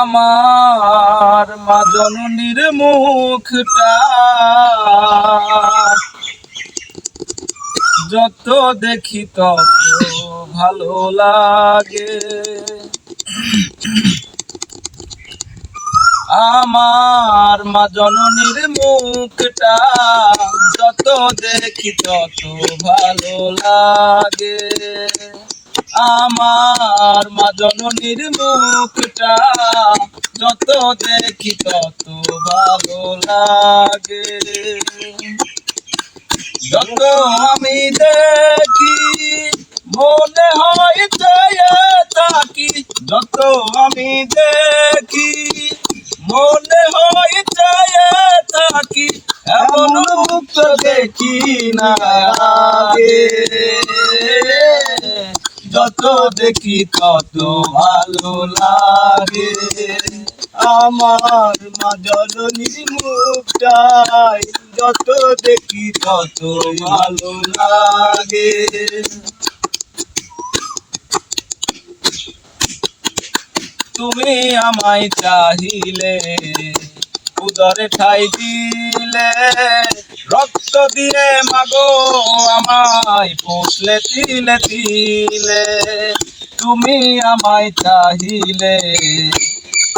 আমার মা মুখটা। যত দেখি তত ভালো লাগে। আমার মা জননীর মুখটা, যত দেখি তত ভালো লাগে। আমার মা জননীর মুখটা যত দেখি তত ভালো লাগে। যত আমি দেখি, মনে হয় থাকি যত আমি দেখি, মনে হয় থাকি এমন মুক্ত দেখি না আগে। যত দেখি তত ভালো লাগে। আমার মা জননীর মুখটাই যত দেখি তত ভালো লাগে। তুমি আমায় চাহিলে, উদরে ঠাই দিলে। রক্ত দিয়ে মাগো আমায় পুষলে, তিলে তিলে। তুমি আমায় চাহিলে,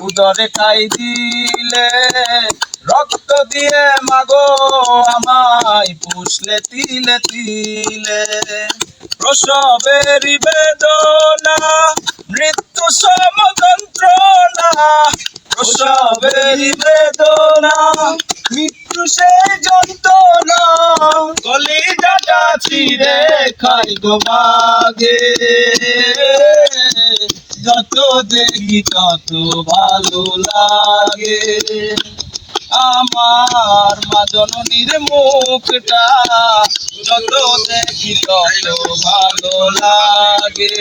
উদরে ঠাই দিলে। রক্ত দিয়ে মাগো আমায় পুষলে, তিলে তিলে। প্রসবেরই বেদনা, মৃত্যু সম যন্ত্রণা প্রসবেরই বেদনা ছিঁড়ে খাই গোমাগে যত দেখি তত ভালো লাগে। আমার মা জননীর মুখটা যত দেখি তত ভালো লাগে।